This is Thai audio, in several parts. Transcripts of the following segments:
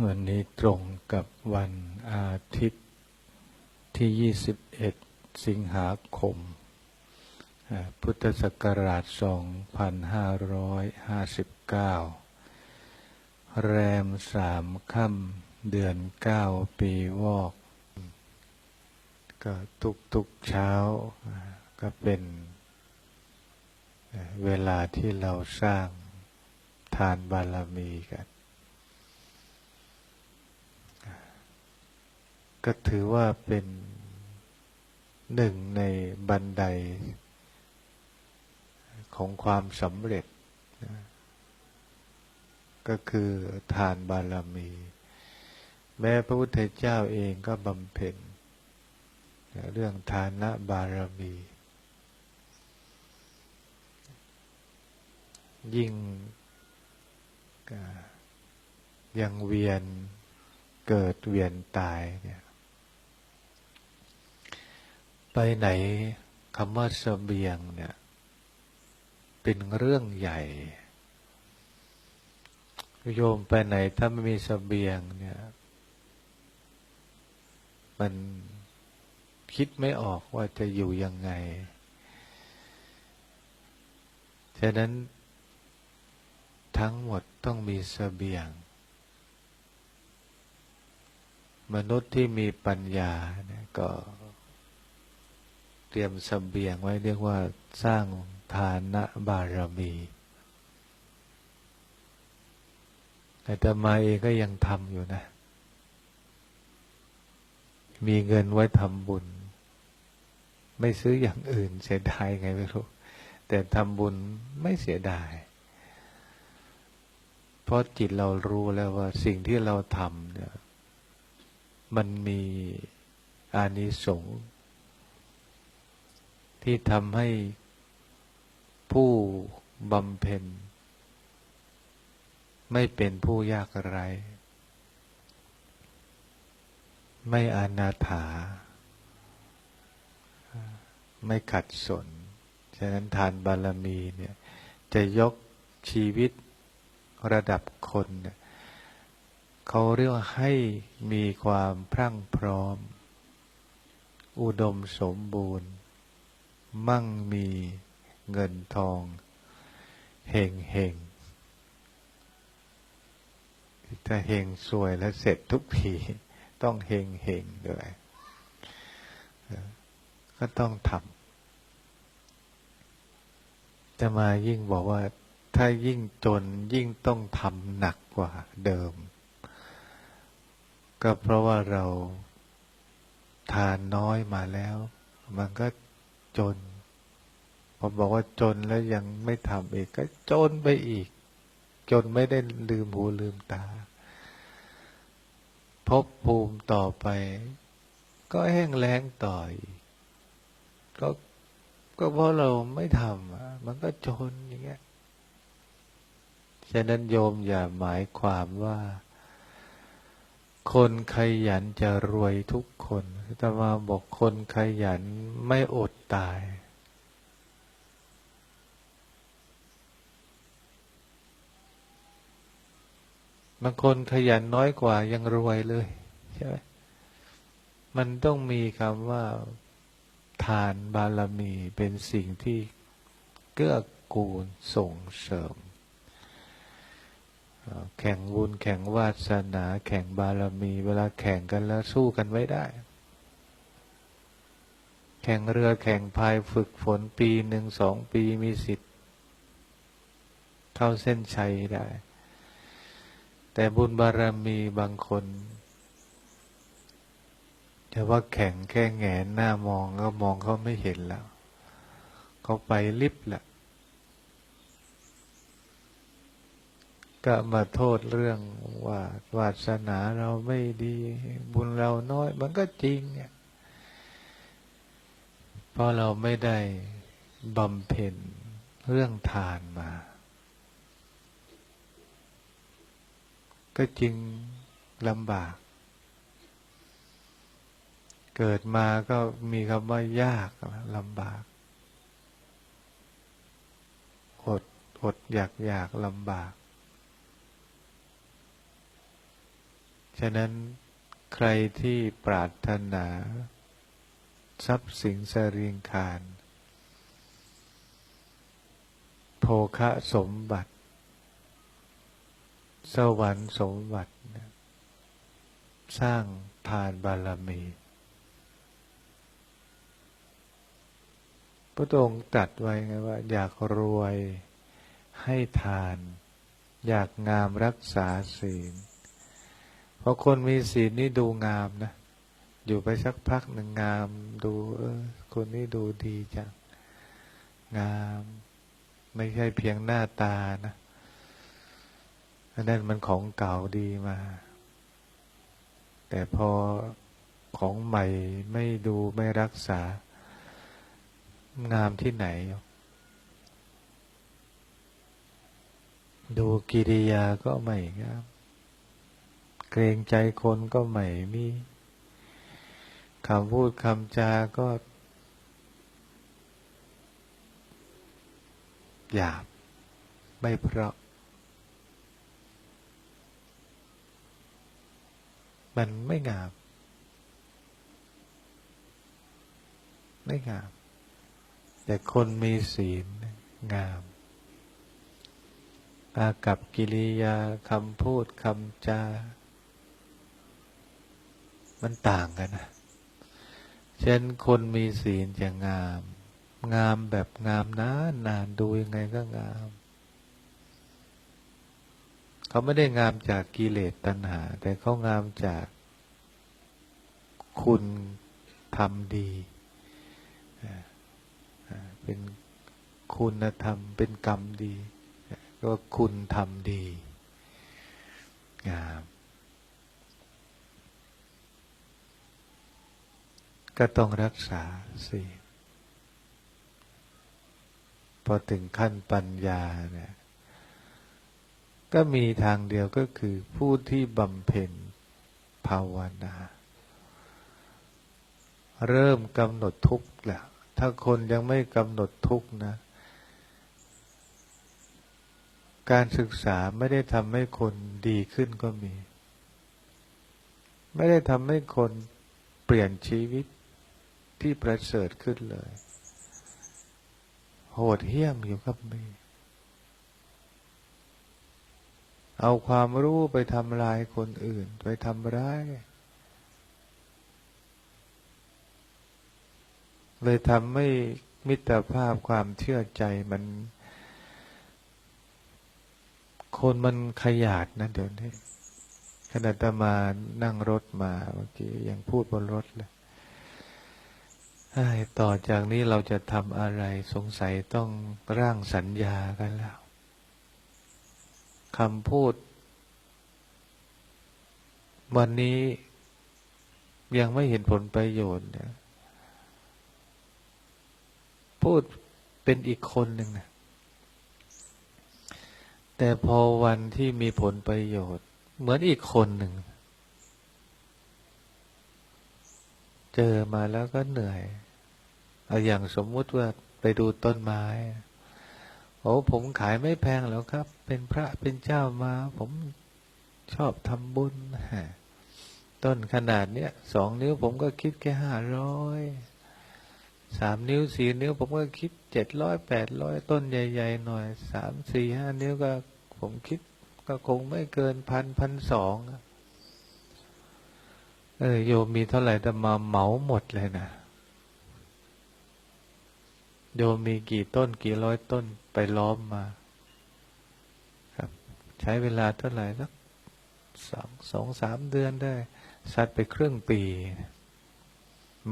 วันนี้ตรงกับวันอาทิตย์ที่ 21 สิงหาคม พุทธศักราช 2559 แรมสามค่ำเดือน 9 ปีวอก ก็ทุกๆเช้าก็เป็นเวลาที่เราสร้างทานบารมีกัน ก็ถือว่าเป็นหนึ่งในบันไดของความสำเร็จ ก็คือทานบารมี แม้พระพุทธเจ้าเองก็บำเพ็ญเรื่องทานะบารมี ยิ่งยังเวียนเกิดเวียนตายเนี่ย ไปไหนคำว่าสเสบียงเนี่ย เป็นเรื่องใหญ่ โยมไปไหนถ้าไม่มีสเสบียงเนี่ย มันคิดไม่ออกว่าจะอยู่ยังไง ฉะนั้นทั้งหมดต้องมีสเสบียง มนุษย์ที่มีปัญญาเนี่ยก็ เตรียมสเสบียงไว้เรียกว่าสร้างทานะบารมีแต่ตมาเองก็ยังทำอยู่นะ มีเงินไว้ทำบุญ ไม่ซื้ออย่างอื่นเสียดายไงไม่รู้ แต่ทำบุญไม่เสียดาย เพราะจิตเรารู้แล้วว่าสิ่งที่เราทำเนี่ย มันมีอานิสงส์ ที่ทำให้ผู้บำเพ็ญ ไม่เป็นผู้ยากไรไม่อนาถา ไม่ขัดสน ฉะนั้นทานบารมีเนี่ยจะยกชีวิตระดับคนเนี่ยเขาเรียกว่าให้มีความพรั่งพร้อม อุดมสมบูรณ์ มั่งมีเงินทอง เฮงเฮงถ้าเฮงสวยแล้วเสร็จทุกทีต้องเฮงเฮงด้วยก็ต้องทำจะมายิ่งบอกว่า ถ้ายิ่งจนยิ่งต้องทำหนักกว่าเดิม ก็เพราะว่าเราทานน้อยมาแล้ว มันก็ จนพอบอกว่าจนแล้วยังไม่ทำอีก ก็จนไปอีก จนไม่ได้ลืมหูลืมตา พบภูมิต่อไป ก็แห้งแล้งต่อยก็ก็เพราะเราไม่ทำมันก็จนอย่างเงี้ย ฉะนั้นโยมอย่าหมายความว่า คนขยันจะรวยทุกคนแต่มาบอกคนขยันไม่อดตาย บางคนขยันน้อยกว่ายังรวยเลยใช่ไหมมันต้องมีคำว่าทานบารมีเป็นสิ่งที่เกื้อกูลส่งเสริม แข่งบุญแข่งวาสนา แข่งบารมี เวลาแข่งกันแล้วสู้กันไว้ได้ แข่งเรือแข่งพายฝึกฝนปีหนึ่งสองปีมีสิทธิ์ เข้าเส้นชัยได้ แต่บุญบารมีบางคนจะว่าแข่งแค่แงนหน้ามองก็มองเขาไม่เห็นแล้ว เขาไปลิบแหละ ก็มาโทษเรื่องว่าวาสนาเราไม่ดี บุญเราน้อย มันก็จริงเนี่ยเพราะเราไม่ได้บำเพ็ญเรื่องทานมา ก็จริงลำบาก เกิดมาก็มีคำว่ายากลำบากอดอดอยากอยากลำบาก ฉะนั้นใครที่ปรารถนา ทรัพย์สินสริงคารโภคะสมบัติ สวรรค์สมบัติ สร้างทานบารมี พระองค์ตรัสไว้ไงว่า อยากรวยให้ทาน อยากงามรักษาศีล พราะคนมีศีลนี่ดูงามนะ อยู่ไปสักพักหนึ่งงาม ดู เออ คนนี้ดูดีจัง งาม ไม่ใช่เพียงหน้าตานะอันนั้นมันของเก่าดีมา แต่พอของใหม่ไม่ดูไม่รักษา งามที่ไหน ดูกิริยาก็ไม่งาม เกรงใจคนก็ไม่มีคำพูดคำจาก็ หยาบ ไม่เพราะ มันไม่งาม ไม่งาม แต่คนมีศีลงามอากับกิริยาคำพูดคำจา มันต่างกันนะเช่นคนมีศีลจะงาม งามแบบงามนานนานดูยังไงก็งาม เขาไม่ได้งามจากกิเลสตัณหา แต่เขางามจากคุณทำดี เป็นคุณธรรม เป็นกรรมดี ก็คุณทำดี งาม ก็ต้องรักษาสิพอถึงขั้นปัญญาเนี่ยก็มีทางเดียวก็คือผู้ที่บำเพ็ญภาวนา เริ่มกำหนดทุกข์แล้วถ้าคนยังไม่กำหนดทุกข์นะ การศึกษาไม่ได้ทำให้คนดีขึ้นก็มี ไม่ได้ทำให้คนเปลี่ยนชีวิต ที่ประเสริฐขึ้นเลย โหดเหี้ยมอยู่กับมีเอาความรู้ไปทำลายคนอื่น ไปทำร้ายเลยทำให้มิตรภาพความเชื่อใจมัน คนมันขยาดนะเดี๋ยวนี้ขณะตมานั่งรถมาเมื่อกี้ยังพูดบนรถเลย ต่อจากนี้เราจะทำอะไรสงสัยต้องร่างสัญญากันแล้วคำพูด วันนี้ยังไม่เห็นผลประโยชน์นพูดเป็นอีกคนหนึ่งนะแต่พอวันที่มีผลประโยชน์ เหมือนอีกคนหนึ่ง เจอมาแล้วก็เหนื่อย เอาอย่างสมมุติว่าไปดูต้นไม้ โอ้ผมขายไม่แพงแล้วครับ เป็นพระเป็นเจ้ามา ผมชอบทำบุญ ต้นขนาดเนี้ยสองนิ้วผมก็คิดแค่ห้าร้อยสามนิ้วสี่นิ้ว ผมก็คิดเจ็ดร้อยแปดร้อยต้นใหญ่ ๆ หน่อยสามสี่ห้านิ้วก็ ผมคิดก็คงไม่เกินพันพันสองเออโยมมีเท่าไหร่แต่มาเหมาหมดเลยนะ โยมมีกี่ต้นกี่ร้อยต้นไปล้อมมา ครับ ใช้เวลาเท่าไหร่สักสองสองสามเดือนได้ สัตว์ไปครึ่งปี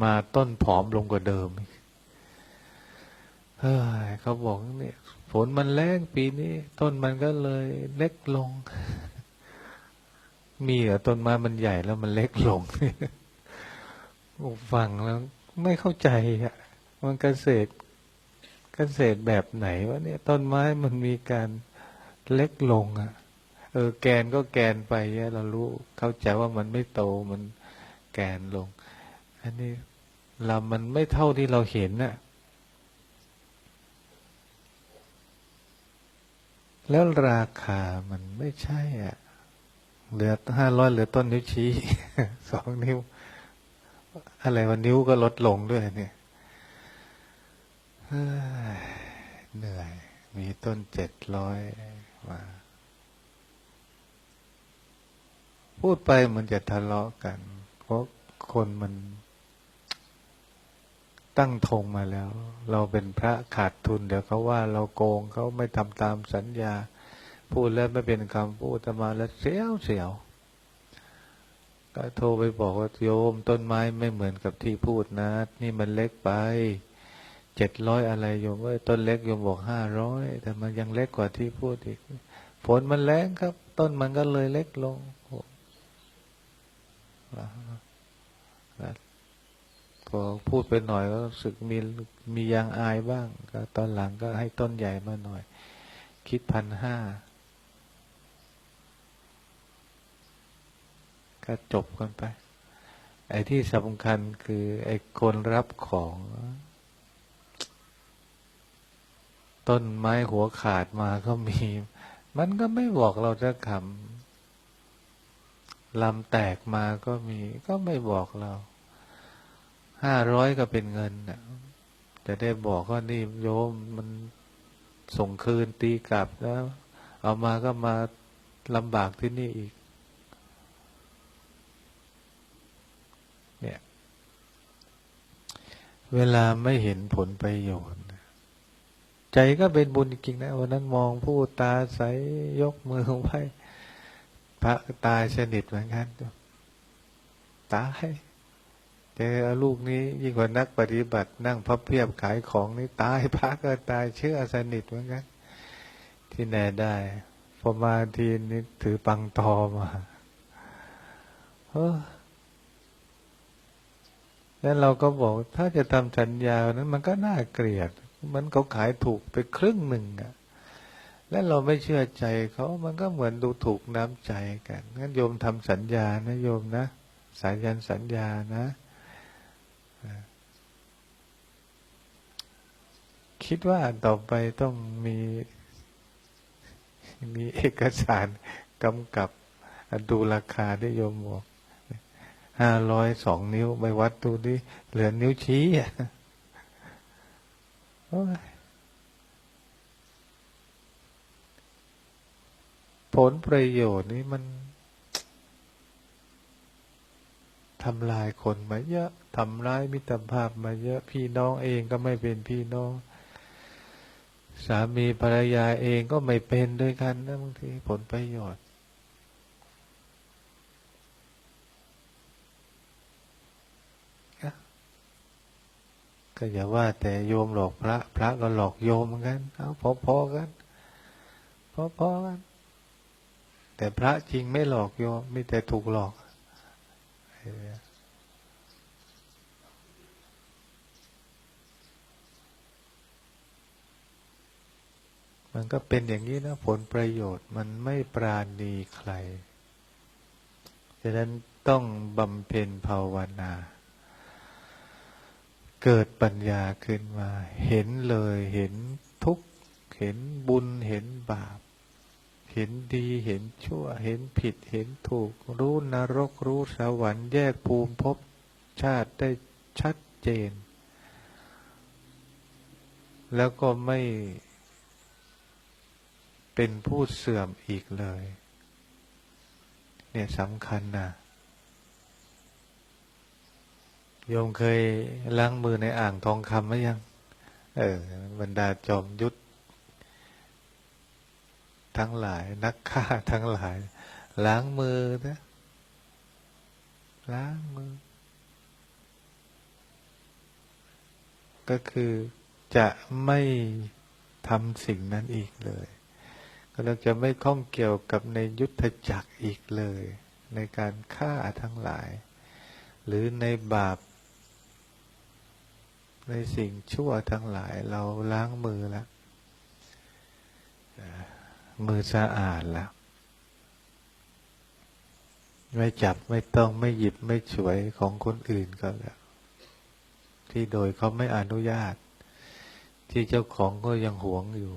มาต้นผอมลงกว่าเดิมเฮ้ยเขาบอกเนี่ยฝนมันแรงปีนี้ ต้นมันก็เลยเล็กลง มีเหรอต้นไม้มันใหญ่แล้วมันเล็กลงฟังแล้ว ไม่เข้าใจอะ มันเกษตร กษตรแบบไหนวะเนี่ยต้นไม้มันมีการเล็กลงอะ่ะ เออ แกนก็แกนไปเรารู้เข้าใจว่ามันไม่โตมันแกนลง อันนี้เรามันไม่เท่าที่เราเห็นน่ะ แล้วราคามันไม่ใช่อะ เหลือห้าร้อยเหลือต้นนิ้วชี้สองนิ้ว อะไรวันนิ้วก็ลดลงด้วยเนี่ย เหนื่อย มีต้นเจ็ดร้อยมา พูดไปมันจะทะเลาะกัน เพราะคนมันตั้งธงมาแล้ว เราเป็นพระขาดทุน เดี๋ยวเขาว่าเราโกงเขาไม่ทำตามสัญญา พูดแล้วไม่เป็นคำพูดจะมาแล้วเสียวเสียวก็โทรไปบอกว่าโยมต้นไม้ไม่เหมือนกับที่พูดนะ นี่มันเล็กไป เจ็ดร้อยอะไรโยมเอ้ยต้นเล็กโยมบอกห้าร้อยแต่มันยังเล็กกว่าที่พูดอีกฝนมันแรงครับ ต้นมันก็เลยเล็กลงพอพูดไปหน่อยก็รู้สึกมีมียางอายบ้างก็ตอนหลังก็ให้ต้นใหญ่มาหน่อย คิดพันห้าก็จบกันไป ไอ้ที่สำคัญคือไอ้คนรับของ ต้นไม้หัวขาดมาก็มี มันก็ไม่บอกเราจะคำลำแตกมาก็มี ก็ไม่บอกเรา ห้าร้อยก็เป็นเงินนะจะได้บอกว่านี่โยมมันส่งคืนตีกลับแล้ว เอามาก็มาลำบากที่นี่อีก เนี่ย เวลาไม่เห็นผลประโยชน์ ใจก็เป็นบุญจริงนะวันนั้นมองผู้ตาใสยกมือไหว้พระตายสนิทเหมือนกันตายเจอลูกนี้ยิ่งกว่านักปฏิบัติ นั่งพับเพียบขายของนี่ตายพระก็ตายเชื่อสนิทเหมือนกันที่ไหนได้พอมาทีนี้ถือปังตอมาเออแล้วเราก็บอกถ้าจะทำสัญญานั้นมันก็น่าเกลียด มันเขาขายถูกไปครึ่งหนึ่งอะและเราไม่เชื่อใจเขามันก็เหมือนดูถูกน้ำใจกันงั้นโยมทำสัญญานะโยมนะสายันสัญญานะคิดว่าต่อไปต้องมีมีเอกสารกำกับดูราคาได้โยมบอกห้าร้อยสองนิ้วไปวัดดูดิเหลือนิ้วชี้อะ ผลประโยชน์นี่มันทำลายคนมาเยอะทำร้ายมิตรภาพมาเยอะ พี่น้องเองก็ไม่เป็นพี่น้อง สามีภรรยาเองก็ไม่เป็นด้วยกันนะบางทีผลประโยชน์ ก็อย่าว่าแต่โยมหลอกพระ พระก็หลอกโยมเหมือนกันเอาพอๆกันพอๆกัน แต่พระจริงไม่หลอกโยมมีแต่ถูกหลอกมันก็เป็นอย่างนี้นะผลประโยชน์มันไม่ปราณีใคร ฉะนั้นต้องบำเพ็ญภาวนา เกิดปัญญาขึ้นมา เห็นเลยเห็นทุกข์เห็นบุญเห็นบาป เห็นดีเห็นชั่ว เห็นผิดเห็นถูก รู้นรกรู้สวรรค์แยกภูมิภพชาติได้ชัดเจน แล้วก็ไม่เป็นผู้เสื่อมอีกเลย เนี่ยสำคัญนะ โยมเคยล้างมือในอ่างทองคำไหมยัง เออ บรรดาจอมยุทธทั้งหลาย นักฆ่าทั้งหลาย ล้างมือนะล้างมือ ก็คือจะไม่ทำสิ่งนั้นอีกเลย ก็เราจะไม่ข้องเกี่ยวกับในยุทธจักรอีกเลย ในการฆ่าทั้งหลาย หรือในบาป ในสิ่งชั่วทั้งหลายเราล้างมือแล้วมือสะอาดแล้วไม่จับไม่ต้องไม่หยิบไม่ฉวยของคนอื่นก็แล้ว ที่โดยเขาไม่อนุญาต ที่เจ้าของก็ยังหวงอยู่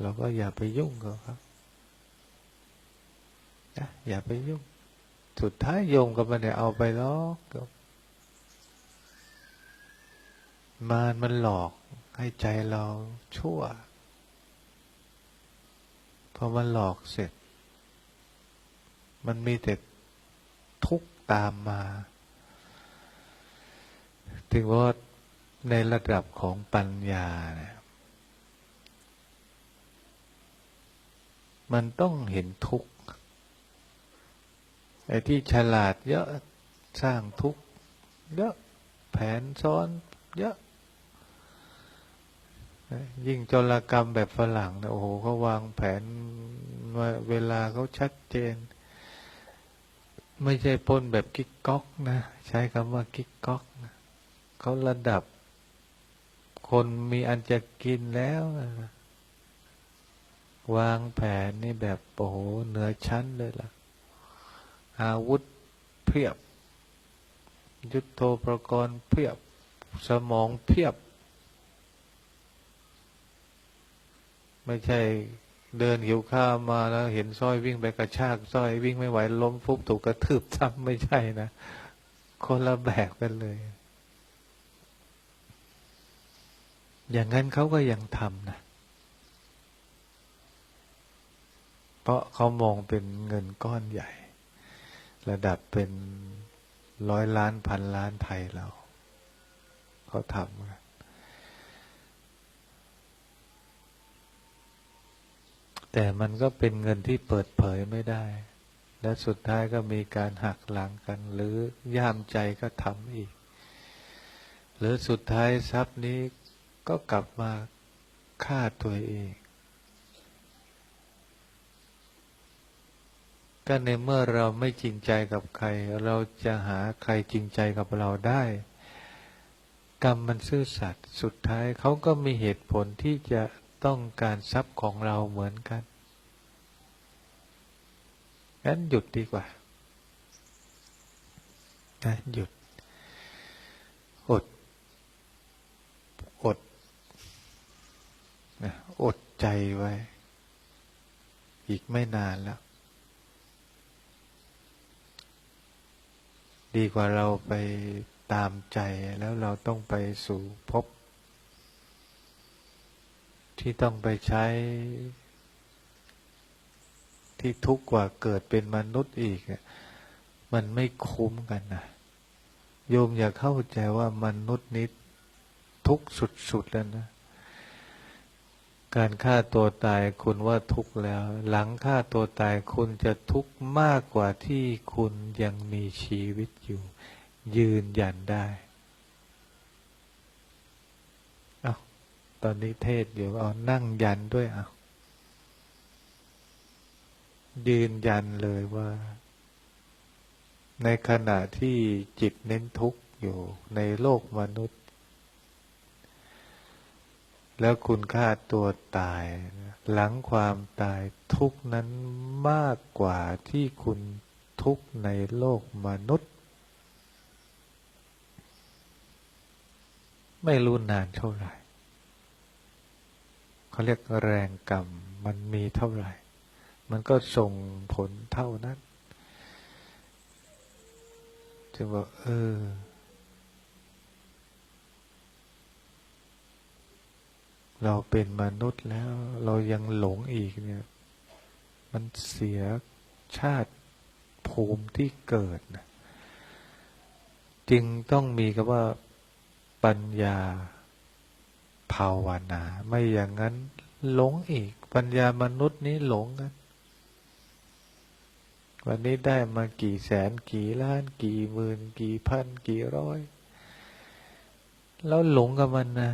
เราก็อย่าไปยุ่งกับเขาอย่าไปยุ่ง สุดท้ายโยมก็ไม่ได้เอาไปหรอก มารมันหลอกให้ใจเราชั่ว พอมันหลอกเสร็จ มันมีแต่ทุกข์ตามมา ถึงว่าในระดับของปัญญาเนี่ยมันต้องเห็นทุกข์ไอ้ที่ฉลาดเยอะสร้างทุกข์เยอะแผนซ้อนเยอะ ยิ่งจรกรรมแบบฝรั่งนะโอ้โหเขาวางแผนว่าเวลาเขาชัดเจน ไม่ใช่ปล้นแบบกิ๊กก๊อกนะใช้คำว่ากิ๊กก๊อกนะเขาระดับคนมีอันจะกินแล้วนะวางแผนนี่แบบโอ้โหเหนือชั้นเลยล่ะ อาวุธเพียบ ยุทโธปกรณ์เพียบ สมองเพียบ ไม่ใช่เดินหิวข้าวมาแล้วเห็นสร้อยวิ่งไปกระชากสร้อยวิ่งไม่ไหวล้มฟุบถูกกระทืบซ้ำไม่ใช่นะคนละแบบกันเลย อย่างนั้นเขาก็ยังทำนะ เพราะเขามองเป็นเงินก้อนใหญ่ ระดับเป็นร้อยล้านพันล้านไทยเรา เขาทำกัน แต่มันก็เป็นเงินที่เปิดเผยไม่ได้ และสุดท้ายก็มีการหักหลังกัน หรือย่ามใจก็ทำอีก หรือสุดท้ายทรัพย์นี้ก็กลับมาฆ่าตัวเองก็ในเมื่อเราไม่จริงใจกับใคร เราจะหาใครจริงใจกับเราได้ กรรมมันซื่อสัตย์สุดท้ายเขาก็มีเหตุผลที่จะ ต้องการทรัพย์ของเราเหมือนกันงั้นหยุดดีกว่านะหยุด อด อดนะอดใจไว้ อีกไม่นานแล้ว ดีกว่าเราไปตามใจแล้วเราต้องไปสู่พบ ที่ต้องไปใช้ ที่ทุกข์กว่าเกิดเป็นมนุษย์อีก มันไม่คุ้มกันนะโยมอย่าเข้าใจว่ามนุษย์นี้ทุกข์สุดๆแล้วนะการฆ่าตัวตายคุณว่าทุกข์แล้ว หลังฆ่าตัวตายคุณจะทุกข์มากกว่าที่คุณยังมีชีวิตอยู่ ยืนยันได้ เอา ตอนนี้เทศอยู่เอานั่งยันด้วยเอายืนยันเลยว่า ในขณะที่จิตเน้นทุกข์อยู่ในโลกมนุษย์ แล้วคุณฆ่าตัวตาย หลังความตายทุกนั้นมากกว่าที่คุณทุกข์ในโลกมนุษย์ ไม่รู้นานเท่าไหร่ เขาเรียกแรงกรรม มันมีเท่าไหร่ มันก็ส่งผลเท่านั้นจึงบอกเออ เราเป็นมนุษย์แล้ว เรายังหลงอีกเนี่ย มันเสียชาติภูมิที่เกิดนะจึงต้องมีคำว่าปัญญา ภาวนา ไม่อย่างนั้นหลงอีก ปัญญามนุษย์นี้หลงกัน วันนี้ได้มากี่แสนกี่ล้าน กี่หมื่น กี่พัน กี่ร้อย แล้วหลงกับมันนะ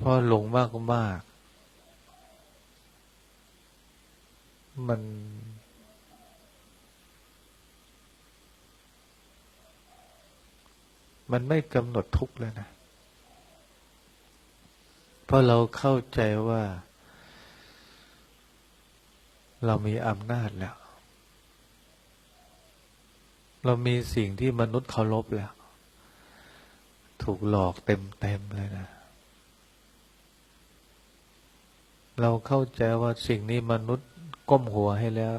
พอหลงมากมาก มัน มันไม่กำหนดทุกข์แล้วนะ เพราะเราเข้าใจว่า เรามีอำนาจแล้ว เรามีสิ่งที่มนุษย์เคารพแล้ว ถูกหลอกเต็มๆเลยนะ เราเข้าใจว่าสิ่งนี้มนุษย์ก้มหัวให้แล้ว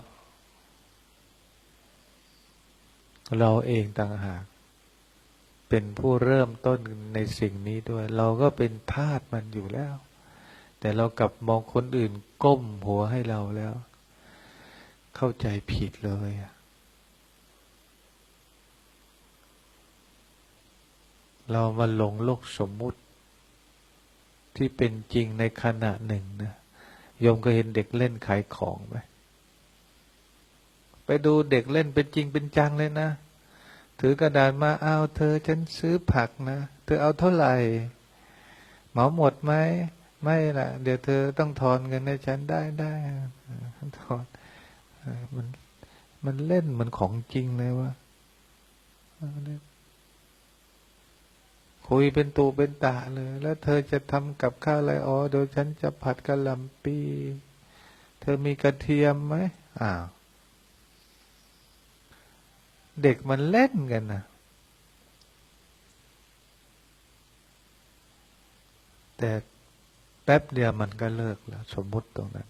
เราเองต่างหาก เป็นผู้เริ่มต้นในสิ่งนี้ด้วย เราก็เป็นทาสมันอยู่แล้ว แต่เรากลับมองคนอื่นก้มหัวให้เราแล้ว เข้าใจผิดเลยเรามาหลงโลกสมมุติ ที่เป็นจริงในขณะหนึ่งนะโยมก็เห็นเด็กเล่นขายของไหมไปดูเด็กเล่นเป็นจริงเป็นจังเลยนะ ถือกระดาษมาเอาเธอฉันซื้อผักนะเธอเอาเท่าไหร่เหมาหมดไหมไม่ละเดี๋ยวเธอต้องทอนเงินให้ฉันได้ได้ทอนมันมันเล่นเหมือนของจริงเลยวะคุยเป็นตูเป็นตาเลย แล้วเธอจะทำกับข้าวอะไรอ๋อเดี๋ยวฉันจะผัดกะหล่ำปี เธอมีกระเทียมไหมอ้าว เด็กมันเล่นกันนะแต่แป๊บเดียวมันก็เลิกแล้ว สมมุติตรงนั้น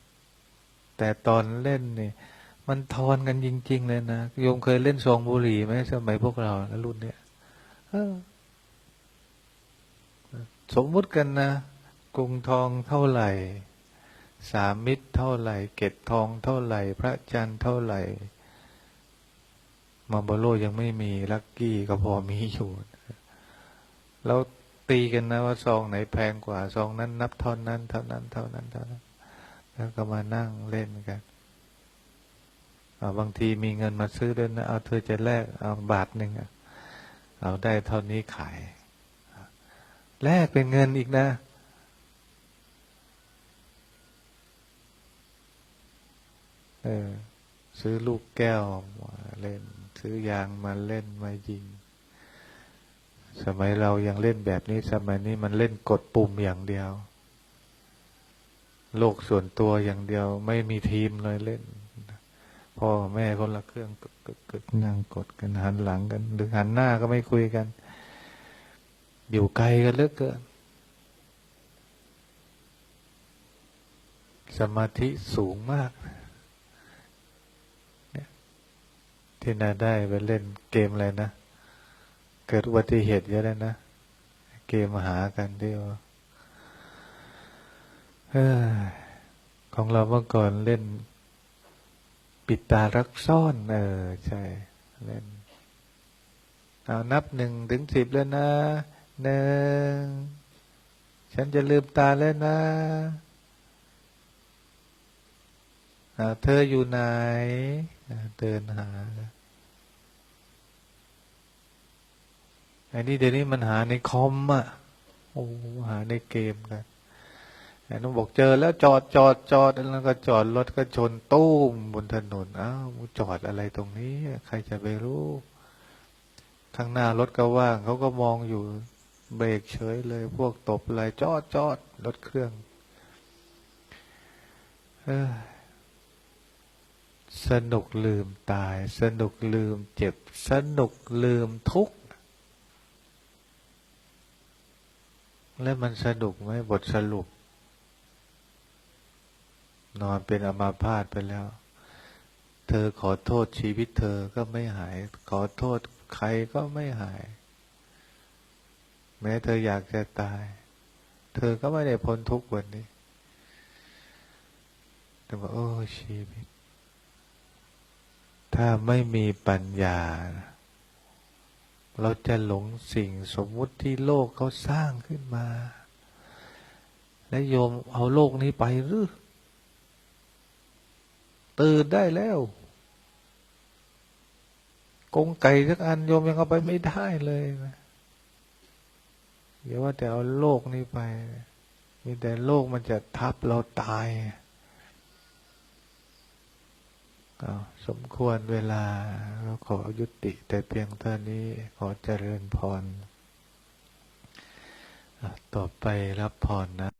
แต่ตอนเล่นนี่มันทอนกันจริง ๆ เลยนะโยมเคยเล่นซองบุหรี่ไหมสมัยพวกเรารุ่นเนี้ยสมมุติกันนะกรุงทองเท่าไหร่ สามมิตรเท่าไหร่ เกตทองเท่าไหร่ พระจันทร์เท่าไหร่ มาโบโลยังไม่มีลักกี้ก็พอมีอยู่ แล้วตีกันนะว่าซองไหนแพงกว่าซองนั้น นับเท่านั้นเท่านั้นเท่านั้นเท่านั้น แล้วก็มานั่งเล่นกันบางทีมีเงินมาซื้อด้วยนะเอาเธอจะแลกเอาบาทหนึ่งเอาได้เท่านี้ขาย แลกเป็นเงินอีกนะเออซื้อลูกแก้วมาเล่น ซื้อยางมาเล่นมายิง สมัยเรายังเล่นแบบนี้ สมัยนี้มันเล่นกดปุ่มอย่างเดียว โลกส่วนตัวอย่างเดียว ไม่มีทีมเลยเล่น พ่อแม่คนละเครื่องกดนั่งกดกันหันหลังกัน หรือหันหน้าก็ไม่คุยกัน อยู่ไกลกันเลือกเกินสมาธิสูงมาก ที่นาได้ไปเล่นเกมอะไรนะ เกิดอุบัติเหตุเยอะเลยนะ เกมหากันที่ว่าของเราเมื่อก่อนเล่น ปิดตารักซ่อน เออ ใช่ เล่น เอานับหนึ่งถึงสิบแล้วนะหนึ่งฉันจะลืมตาแล้วนะเธออยู่ไหน เดินหา อันนี้เดี๋ยวนี้มันหาในคอมอะโอ้หาในเกมกันไอ้น้องบอกเจอแล้วจอดจอดจอดแล้วก็จอดรถก็ชนตู้มบนถนนอ้าวจอดอะไรตรงนี้ ใครจะไปรู้ข้างหน้ารถก็ว่างเขาก็มองอยู่เบรกเฉยเลย พวกตบอะไรจอดจอดรถเครื่องเออสนุกลืมตาย สนุกลืมเจ็บ สนุกลืมทุกข์ แล้วมันสนุกไหมบทสรุป นอนเป็นอมาพาตไปแล้ว เธอขอโทษชีวิตเธอก็ไม่หาย ขอโทษใครก็ไม่หาย แม้เธออยากจะตาย เธอก็ไม่ได้พ้นทุกข์วันนี้ แต่ว่าโอ้ชีวิต ถ้าไม่มีปัญญา เราจะหลงสิ่งสมมุติที่โลกเขาสร้างขึ้นมา และโยมเอาโลกนี้ไปหรือ ตื่นได้แล้ว กงไก่สักอันโยมยังเอาไปไม่ได้เลยนะเดี๋ยวว่าแต่เอาโลกนี้ไป มีแต่โลกมันจะทับเราตาย สมควรเวลาก็ขอยุติแต่เพียงเท่านี้ขอเจริญพรต่อไปรับพรนะ